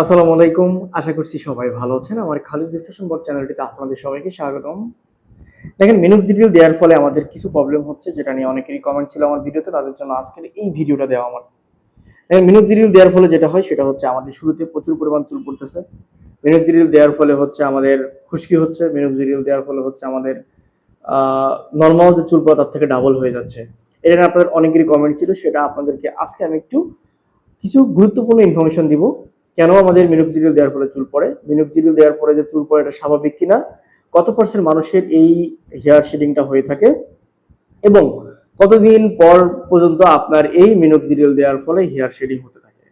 আসসালামু আলাইকুম। আশা করছি সবাই ভালো আছেন। আমার খালিদ ডিসকাশন বোর্ড চ্যানেলটিতে আপনাদের সবাইকে স্বাগতম। দেখেন মিনুক্সিডিল দেওয়ার ফলে আমাদের কিছু প্রবলেম হচ্ছে, যেটা নিয়ে অনেকেরই কমেন্ট ছিল আমার ভিডিওতে। তাদের জন্য আজকের এই ভিডিওটা দেওয়া আমার। মিনুক্সিডিল দেওয়ার ফলে যেটা হয়, সেটা হচ্ছে আমাদের শুরুতে প্রচুর পরিমাণ চুল পড়তেছে। মিনুক্সিডিল দেওয়ার ফলে হচ্ছে আমাদের খুশকি হচ্ছে। মিনুক্সিডিল দেওয়ার ফলে হচ্ছে আমাদের নর্মাল যে চুল পড়া, তার থেকে ডাবল হয়ে যাচ্ছে। এটা নিয়ে আপনাদের অনেকেরই কমেন্ট ছিল, সেটা আপনাদেরকে আজকে আমি একটু কিছু গুরুত্বপূর্ণ ইনফরমেশন দিব। কেন আমাদের মিনোক্সিডিল দেওয়ার পরে চুল পড়ে? মিনোক্সিডিল দেওয়ার পরে যে চুল পড়ে, এটা স্বাভাবিক কিনা? কত পার্সেন্ট মানুষের এই হেয়ার শেডিংটা হয়ে থাকে? এবং কতদিন পর পর্যন্ত আপনার এই মিনোক্সিডিল দেওয়ার ফলে হেয়ার শেডিং হতে থাকে?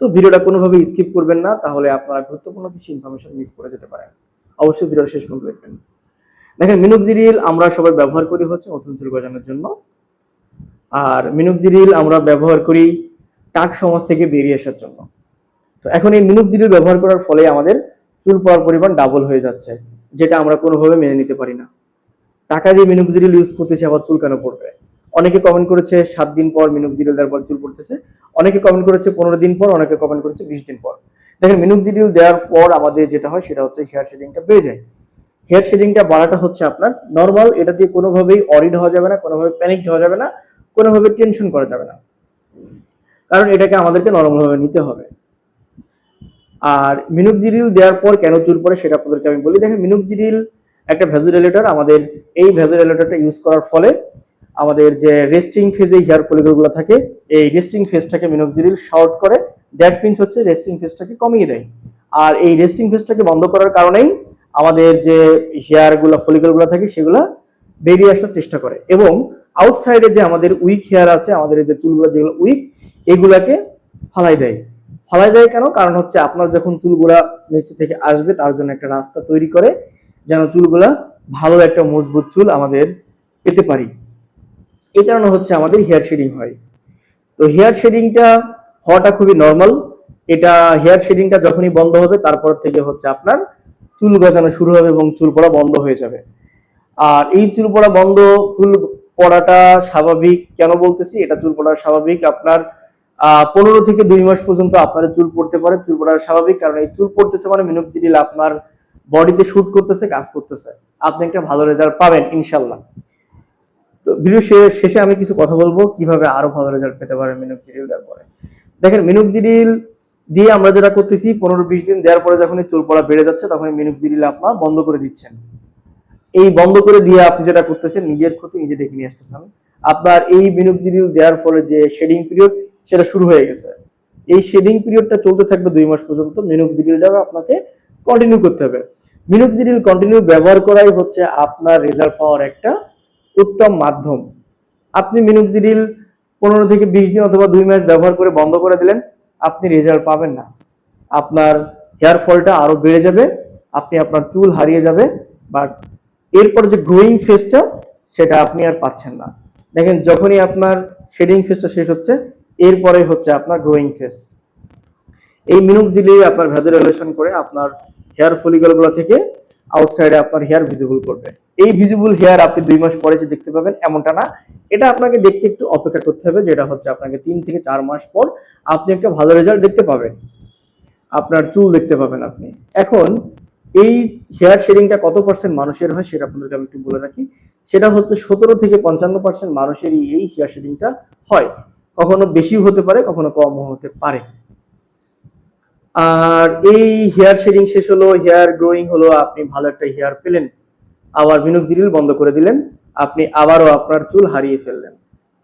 তো ভিডিওটা কোনোভাবে স্কিপ করবেন না, তাহলে আপনারা গুরুত্বপূর্ণ কিছু ইনফরমেশন মিস করে যেতে পারেন। অবশ্যই ভিডিওটা শেষ পর্যন্ত দেখবেন। দেখেন মিনোক্সিডিল আমরা সবাই ব্যবহার করি হচ্ছে নতুন চুল গজানোর জন্য। আর মিনোক্সিডিল আমরা ব্যবহার করি টাক সমাজ থেকে বেরিয়ে আসার জন্য। তো এখন এই মিনুক্সিডিল ব্যবহার করার ফলে আমাদের চুল পড়ার পরিমাণ ডাবল হয়ে যাচ্ছে, যেটা আমরা কোনোভাবে মেনে নিতে পারি না। টাকা দিয়ে মিনুক্সিডিল ইউজ করতেছে, আবার চুল কেন পড়বে? অনেকে কমেন্ট করেছে, সাত দিন পর মিনুক্সিডিল দেওয়ার পর চুল পড়তেছে। অনেকে কমেন্ট করেছে, পনেরো দিন পর, অনেকে কমেন্ট করেছে, বিশ দিন পর। দেখেন মিনুক্সিডিল দেওয়ার পর আমাদের যেটা হয়, সেটা হচ্ছে হেয়ার শেডিংটা বেড়ে যায়। হেয়ার শেডিংটা বাড়াটা হচ্ছে আপনার নর্মাল এটা দিয়ে কোনোভাবেই অরিড হওয়া যাবে না, কোনোভাবে প্যানিক হওয়া যাবে না, কোনোভাবে টেনশন করা যাবে না। কারণ এটাকে আমাদেরকে নরমালভাবে নিতে হবে। আর মিনুকজিরিল দেওয়ার পর কেন চুল পড়ে সেটা আপনাদেরকে আমি বলি। দেখেন মিনুকজিরিল একটা ভ্যাজোডেলেটর আমাদের এই ভ্যাজোডেলেটরটা ইউজ করার ফলে আমাদের যে রেস্টিং ফেজে হেয়ার ফলিকলগুলো থাকে, এই রেস্টিং ফেজটাকে মিনোক্সিডিল শর্ট করে। দ্যাট মিনস হচ্ছে রেস্টিং ফেজটাকে কমিয়ে দেয়। আর এই রেস্টিং ফেজটাকে বন্ধ করার কারণেই আমাদের যে হেয়ারগুলো ফলিকলগুলো থাকে, সেগুলো বেরিয়ে আসার চেষ্টা করে। এবং আউটসাইডে যে আমাদের উইক হেয়ার আছে, আমাদের যে চুলগুলো যেগুলো উইক এগুলাকে ফালাই দেয়। ফালাই দেয় কেন? কারণ হচ্ছে আপনার যখন চুলগুলা নিচে থেকে আসবে, তার জন্য একটা রাস্তা তৈরি করে যেন চুলগুলা ভালো একটা মজবুত চুল আমাদের পেতে পারি। এই কারণে হচ্ছে আমাদের হেয়ার শেডিং হয়। তো হেয়ার শেডিংটা হওয়াটা খুবই নর্মাল এটা হেয়ার শেডিংটা যখনই বন্ধ হবে, তারপর থেকে হচ্ছে আপনার চুল গজানো শুরু হবে এবং চুল পড়া বন্ধ হয়ে যাবে। আর এই চুল পড়া বন্ধ, চুল পড়াটা স্বাভাবিক, কেন বলতেছি? এটা চুল পড়া স্বাভাবিক আপনার পনেরো থেকে দুই মাস পর্যন্ত আপনার চুল পড়তে পারে। চুল পড়া স্বাভাবিক, কারণ এই চুল পড়তেছে মানে মিনোক্সিডিল আপনার বডিতে শুট করতেছে, কাজ করতেছে। আপনি একটা ভালো রেজাল্ট পাবেন ইনশাল্লাহ তো ভিডিও শেষে আমি কিছু কথা বলব, কীভাবে আরও ভালো রেজাল্ট পেতে পারেন মিনোক্সিডিল দেওয়ার পরে। দেখেন মিনোক্সিডিল দিয়ে আমরা যেটা করতেছি, পনেরো বিশ দিন দেওয়ার পরে যখন চুল পড়া বেড়ে যাচ্ছে তখন মিনোক্সিডিল আপনার বন্ধ করে দিচ্ছেন। এই বন্ধ করে দিয়ে আপনি যেটা করতেছেন, নিজের ক্ষতি নিজে ডেকে নিয়ে আসতেছেন। আপনার এই মিনোক্সিডিল দেওয়ার ফলে যে শেডিং পিরিয়ড সেটা শুরু হয়ে গেছে। এই শেডিং পিরিয়ডটা চলতে থাকবে দুই মাস পর্যন্ত। মিনোক্সিডিলটা আপনাকে কন্টিনিউ করতে হবে। মিনোক্সিডিল কন্টিনিউ ব্যবহার করাই হচ্ছে আপনার রেজাল্ট পাওয়ার একটা উত্তম মাধ্যম। আপনি মিনোক্সিডিল পনেরো থেকে বিশ দিন অথবা দুই মাস ব্যবহার করে বন্ধ করে দিলেন, আপনি রেজাল্ট পাবেন না। আপনার হেয়ার ফলটা আরও বেড়ে যাবে, আপনি আপনার চুল হারিয়ে যাবে বাট এরপর যে গ্রোয়িং ফেজটা সেটা আপনি আর পাচ্ছেন না। দেখেন, যখনই আপনার শেডিং ফেজটা শেষ হচ্ছে এরপরে হচ্ছে আপনার গ্রোয়িং ফেজ এই মিনুক জিলি আপনার ভেজুয়ালাইজেশন করে আপনার হেয়ার ফলিকলগুলো থেকে আউটসাইডে আপনার হেয়ার ভিজিবল করবে। এই ভিজিবল হেয়ার আপনি দুই মাস পরে যে দেখতে পাবেন এমনটা না। এটা আপনাকে দেখতে একটু অপেক্ষা করতে হবে, যেটা হচ্ছে আপনাকে তিন থেকে চার মাস পর আপনি একটা ভালো রেজাল্ট দেখতে পাবেন। আপনার চুল দেখতে পাবেন আপনি। এখন এই হেয়ার শেডিংটা কত পার্সেন্ট মানুষের হয় সেটা আপনাদেরকে আমি একটু বলে রাখি। সেটা হচ্ছে সতেরো থেকে পঞ্চান্ন পার্সেন্ট মানুষেরই এই হেয়ার শেডিংটা হয়। কখনো বেশি হতে পারে, কখনো কম হতে পারে। আর এই হেয়ার শেডিং শেষ হলো হেয়ার গ্রোয়িং হলো, আপনি ভালো একটা হেয়ার পেলেন। আবার মিনুকজিরিল বন্ধ করে দিলেন, আপনি আবারও আপনার চুল হারিয়ে ফেললেন।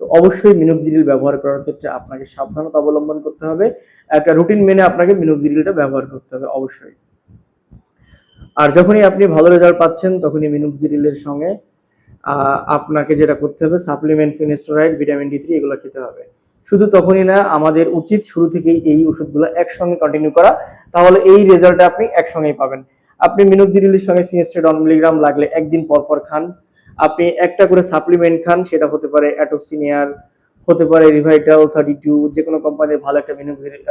তো অবশ্যই মিনুকজিরিল ব্যবহার করার ক্ষেত্রে আপনাকে সাবধানতা অবলম্বন করতে হবে। একটা রুটিন মেনে আপনাকে মিনুকজিরিলটা ব্যবহার করতে হবে, অবশ্যই। আর যখনই আপনি ভালো রেজাল্ট পাচ্ছেন, তখনই মিনুকজিরিলের সঙ্গে আপনাকে যেটা করতে হবে supplement finasteride vitamin D three এগুলো খেতে হবে। শুধু তখনই না, আমাদের উচিত শুরু থেকেই এই ওষুধগুলো একসঙ্গে কন্টিনিউ করা। তাহলে এই রেজাল্টটা আপনি একসঙ্গেই পাবেন। আপনি মিনুকজিরিলের সঙ্গে ফিনেস্টেড অন মিলিগ্রাম লাগলে একদিন পর পর খান। আপনি একটা করে সাপ্লিমেন্ট খান, সেটা হতে পারে অ্যাটোসিনিয়ার হতে পারে রিভাইটাল থার্টি টু যে কোনো কোম্পানির ভালো একটা মিনুকজিরিল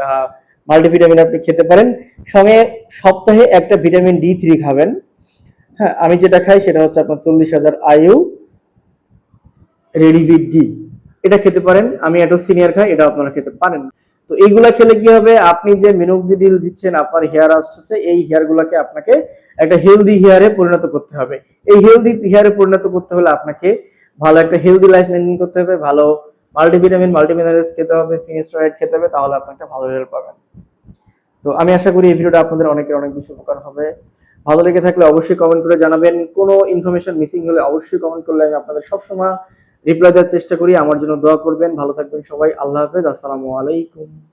মাল্টিভিটামিন আপনি খেতে পারেন। সঙ্গে সপ্তাহে একটা ভিটামিন ডি থ্রি খাবেন। হ্যাঁ আমি যেটা খাই সেটা হচ্ছে আপনার চল্লিশ হাজার আয়ু রেডিভিট ডি এটা খেতে পারেন। আমি এটো সিনিয়র খাই, এটা আপনারা খেতে পারেন তো এইগুলা খেলে কি হবে? আপনি যে মিনোক্সিডিল দিচ্ছেন, আপনার হেয়ার আসতেছে, এই হেয়ার গুলাকে আপনাকে একটা হেলদি হেয়ারে পরিণত করতে হবে। এই হেলদি হেয়ারে পরিণত করতে হলে আপনাকে ভালো একটা হেলদি লাইফ মেনটেন করতে হবে, ভালো মাল্টিভিটামিন মাল্টিমিনারেলস খেতে হবে ফিনিস্টারাইড খেতে হবে, তাহলে আপনি একটা ভালো রেজাল্ট পাবেন। তো আমি আশা করি এই ভিডিওটা আপনাদের অনেকের অনেক বেশি উপকার হবে। ভালো লেগে থাকলে অবশ্যই কমেন্ট করে জানাবেন। কোনো ইনফরমেশন মিসিং হলে অবশ্যই কমেন্ট করলে আমি আপনাদের সবসময় রিপ্লাই দেওয়ার চেষ্টা করি। আমার জন্য দোয়া করবেন। ভালো থাকবেন সবাই। আল্লাহ হাফেজ। আসসালামু আলাইকুম।